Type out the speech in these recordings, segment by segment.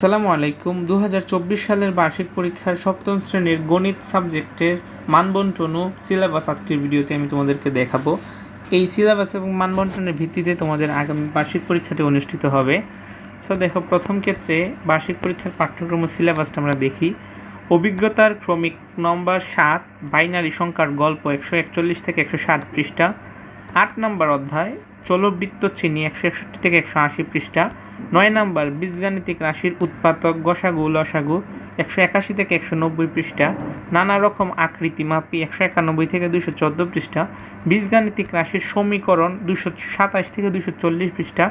আসসালামু আলাইকুম। দু হাজার চব্বিশ সালের বার্ষিক পরীক্ষার সপ্তম শ্রেণির গণিত সাবজেক্টের মানবন্টন ও সিলেবাস আজকের ভিডিওতে আমি তোমাদেরকে দেখাবো। এই সিলেবাস এবং মানবন্টনের ভিত্তিতে তোমাদের আগামী বার্ষিক পরীক্ষাটি অনুষ্ঠিত হবে। সো দেখো, প্রথম ক্ষেত্রে বার্ষিক পরীক্ষার পাঠ্যক্রম ও সিলেবাসটা আমরা দেখি। অভিজ্ঞতার ক্রমিক নম্বর সাত, বাইনারি সংখ্যার গল্প একশো একচল্লিশ থেকে একশো সাত পৃষ্ঠা। আট নম্বর অধ্যায়, চলবৃত্ত চিনি একশো একষট্টি থেকে একশো আশি পৃষ্ঠা। নয় নম্বর, বীজগাণিতিক রাশির উৎপাদক গসাগু, লসাগু একশো একাশি থেকে একশো নব্বই পৃষ্ঠা, নানা রকম আকৃতি মাপি একশো একানব্বই থেকে দুশো চোদ্দ পৃষ্ঠা, বীজগাণিতিক রাশির সমীকরণ দুশো সাতাশ থেকে দুশো চল্লিশ পৃষ্ঠা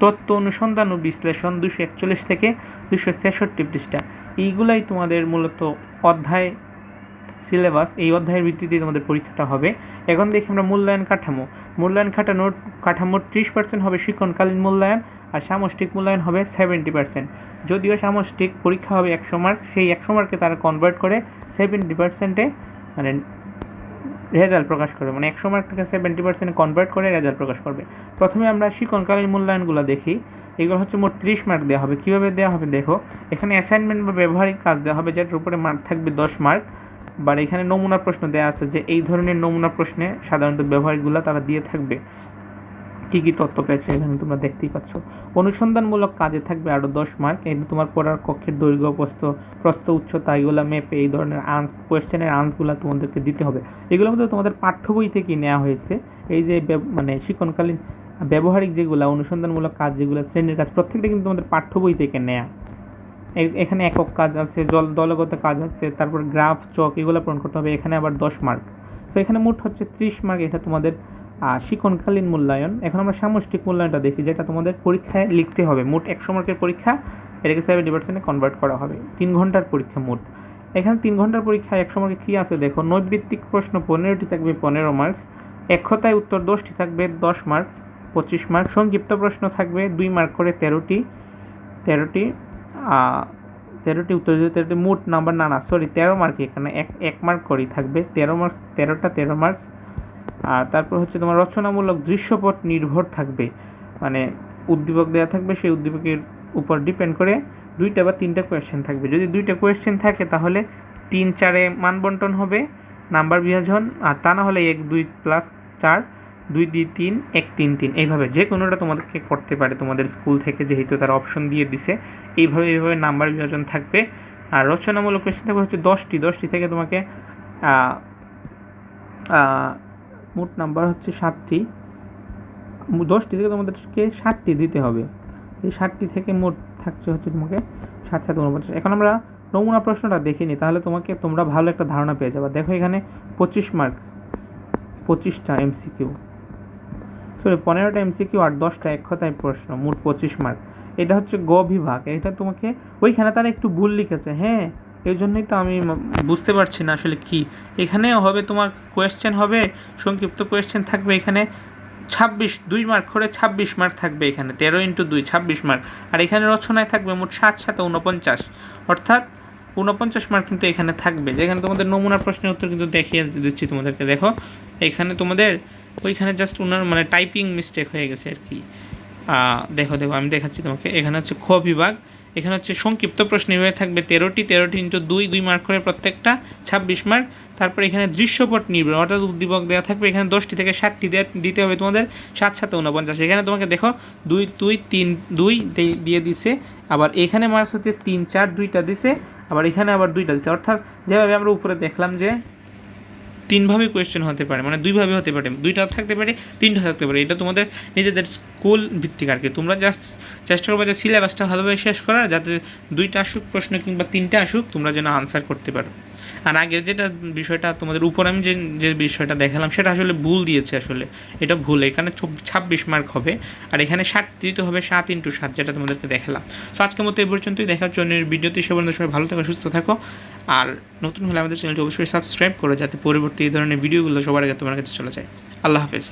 তত্ত্ব অনুসন্ধান ও বিশ্লেষণ দুশো একচল্লিশ থেকে দুশো ছেষট্টি পৃষ্ঠা। এইগুলাই তোমাদের মূলত অধ্যায় সিলেবাস, এই অধ্যায়ের ভিত্তিতে তোমাদের পরীক্ষাটা হবে। এখন দেখি আমরা মূল্যায়ন কাঠামো। মূল্যায়ন কাঠানোর কাঠামোর ত্রিশ পার্সেন্ট হবে শিক্ষণকালীন মূল্যায়ন আর সামষ্টিক মূল্যায়ন হবে সেভেন্টি পার্সেন্ট যদিও সামষ্টিক পরীক্ষা হবে একশো মার্ক সেই একশো মার্কে তারা কনভার্ট করে সেভেন্টি পার্সেন্টে মানে রেজাল্ট প্রকাশ করবে। মানে একশো মার্ক থেকে সেভেন্টি পার্সেন্ট কনভার্ট করে রেজাল্ট প্রকাশ করবে। প্রথমে আমরা শিক্ষণকালীন মূল্যায়নগুলো দেখি। এগুলো হচ্ছে মোট ত্রিশ মার্ক দেওয়া হবে। কীভাবে দেওয়া হবে দেখো? এখানে অ্যাসাইনমেন্ট বা ব্যবহারিক কাজ দেওয়া হবে যেটার উপরে মার্ক থাকবে দশ মার্ক বাট এখানে নমুনা প্রশ্ন দেওয়া আছে যে এই ধরনের নমুনা প্রশ্নে সাধারণত ব্যবহারিকগুলো তারা দিয়ে থাকবে। কী কী তথ্য পেয়েছে এখানে তোমরা দেখতেই পাচ্ছ। অনুসন্ধানমূলক কাজে থাকবে আরও দশ মার্ক এই তোমার পড়ার কক্ষের দৈর্ঘ্য, প্রস্থ প্রস্থ উচ্চতা, এগুলো মেপে এই ধরনের আনস কোয়েশ্চেনের আনসগুলো তোমাদেরকে দিতে হবে। এগুলো মধ্যে তোমাদের পাঠ্য বই থেকে নেওয়া হয়েছে? এই যে মানে শিক্ষণকালীন ব্যবহারিক যেগুলো, অনুসন্ধানমূলক কাজ যেগুলো, শ্রেণির কাজ, প্রত্যেকটা কিন্তু তোমাদের পাঠ্য বই থেকে নেওয়া এখানে একক কাজ আছে, জল, দলগত কাজ আছে, তারপর গ্রাফ চক, এগুলো পূরণ করতে হবে, এখানে আবার দশ মার্ক তো এখানে মোট হচ্ছে ত্রিশ মার্ক এটা তোমাদের আহ, শিক্ষণকালীন মূল্যায়ন এখন আমরা সামষ্টিক মূল্যায়নটা দেখি যেটা তোমাদের পরীক্ষায় লিখতে হবে। মোট একশো মার্কের পরীক্ষা এটাকে সেভেন্টি পার্সেন্টে কনভার্ট করা হবে। তিন ঘণ্টার পরীক্ষা মোট। এখানে তিন ঘণ্টার পরীক্ষা একশো মার্কে কী আছে? দেখো নৈর্ভিত্তিক প্রশ্ন পনেরোটি থাকবে পনেরো মার্কস একতায় উত্তর দশটি থাকবে দশ মার্কস পঁচিশ মার্ক সংক্ষিপ্ত প্রশ্ন থাকবে দুই মার্ক করে তেরোটি তেরোটি তেরোটি উত্তর দিতে তেরোটি মোট নাম্বার না না সরি তেরো মার্ক এখানে এক এক মার্ক করেই থাকবে তেরো মার্কস তেরোটা তেরো মার্কস আর তারপর হচ্ছে তোমার রচনামূলক দৃশ্যপট নির্ভর থাকবে। মানে উদ্দীপক দেওয়া থাকবে, সেই উদ্দীপকের উপর ডিপেন্ড করে দুইটা বা তিনটা কোয়েশ্চেন থাকবে। যদি দুইটা কোয়েশ্চেন থাকে তাহলে তিন চারে মান বন্টন হবে, নাম্বার বিভাজন, আর তা না হলে এক, দুই প্লাস চার, দুই দুই, তিন, এক, তিন তিন। এইভাবে যে কোনোটা তোমাদেরকে করতে পারে, তোমাদের স্কুল থেকে যেহেতু তারা অপশন দিয়ে দিছে, এইভাবে এইভাবে নাম্বার বিভাজন থাকবে। আর রচনামূলক কোয়েশ্চেন থাকবে হচ্ছে দশটি। দশটি থেকে তোমাকে মোট নাম্বার হচ্ছে সাতটি। দশটি থেকে তোমাদেরকে ষাটটি দিতে হবে। এই ষাটটি থেকে মোট থাকছে হচ্ছে তোমাকে সাত সাত, উনপঞ্চাশ। এখন আমরা নমুনা প্রশ্নটা দেখিনি তাহলে তোমাকে তোমরা ভালো একটা ধারণা পেয়ে যাবে। দেখো এখানে পঁচিশ মার্ক, পঁচিশটা এমসিকিউ। সরি পনেরোটা এমসিকিউ আর দশটা এক কথায় প্রশ্ন, মোট পঁচিশ মার্ক। এটা হচ্ছে গ বিভাগ, এটা তোমাকে ওইখানে তারা একটু ভুল লিখেছে। হ্যাঁ এই জন্যই তো আমি বুঝতে পারছি না আসলে কি। এখানেও হবে তোমার কোয়েশ্চেন হবে, সংক্ষিপ্ত কোয়েশ্চেন থাকবে এখানে। ছাব্বিশ, দুই মার্ক করে ছাব্বিশ মার্ক থাকবে এখানে, তেরো ইন্টু দুই, ছাব্বিশ মার্ক আর এখানে রচনায় থাকবে মোট সাত সাত উনপঞ্চাশ অর্থাৎ উনপঞ্চাশ মার্ক কিন্তু এখানে থাকবে। যেখানে তোমাদের নমুনা প্রশ্নের উত্তর কিন্তু দেখিয়ে দিচ্ছি তোমাদেরকে, দেখো। এখানে তোমাদের, ওইখানে জাস্ট ওনার মানে টাইপিং মিস্টেক হয়ে গেছে আর কি। দেখো দেখো, আমি দেখাচ্ছি তোমাকে। এখানে হচ্ছে খ বিভাগ। এখানে হচ্ছে সংক্ষিপ্ত প্রশ্ন বিভাগে থাকবে, তেরোটি তেরোটি ইন্টু দুই দুই মার্ক করে প্রত্যেকটা, ছাব্বিশ মার্ক তারপরে এখানে দৃশ্যপট নির্ভর, অর্থাৎ উদ্দীপক দেওয়া থাকবে, এখানে দশটি থেকে ষাটটি দিতে হবে তোমাদের সাত সাথে উনপঞ্চাশ এখানে তোমাকে দেখো, দুই দুই, তিন, দুই দিয়ে দিছে, আবার এখানে মার্কস হচ্ছে তিন, চার, দুইটা দিছে, আবার এখানে আবার দুইটা দিছে। অর্থাৎ যেভাবে আমরা উপরে দেখলাম যে তিনভাবে কোয়েশ্চেন হতে পারে মানে দুইভাবে হতে পারে, দুইটা থাকতে পারে, তিনটা থাকতে পারে। এটা তোমাদের নিজেদের স্কুল ভিত্তিক আর কি। তোমরা জাস্ট চেষ্টা করবে যে সিলেবাসটা ভালোভাবে শেষ করার, যাতে দুইটা আসুক প্রশ্ন কিংবা তিনটা আসুক, তোমরা যেন আনসার করতে পারো। আর আগের যেটা বিষয়টা, তোমাদের উপর আমি যে যে বিষয়টা দেখালাম, সেটা আসলে ভুল দিয়েছে আসলে। এটা ভুল, এখানে ছাব্বিশ মার্ক হবে, আর এখানে ষাট দিতে হবে সাত ইন্টু সাত, যেটা তোমাদেরকে দেখালাম। তো আজকের মতো এই পর্যন্তই দেখার জন্য ভিডিওতে, সে সবাই ভালো থাকো, সুস্থ থাকো। আর নতুন হলে আমাদের চ্যানেলটি অবশ্যই সাবস্ক্রাইব করো, যাতে পরবর্তী এই ধরনের ভিডিওগুলো সবার আগে তোমার কাছে চলে যায়। আল্লাহ হাফেজ।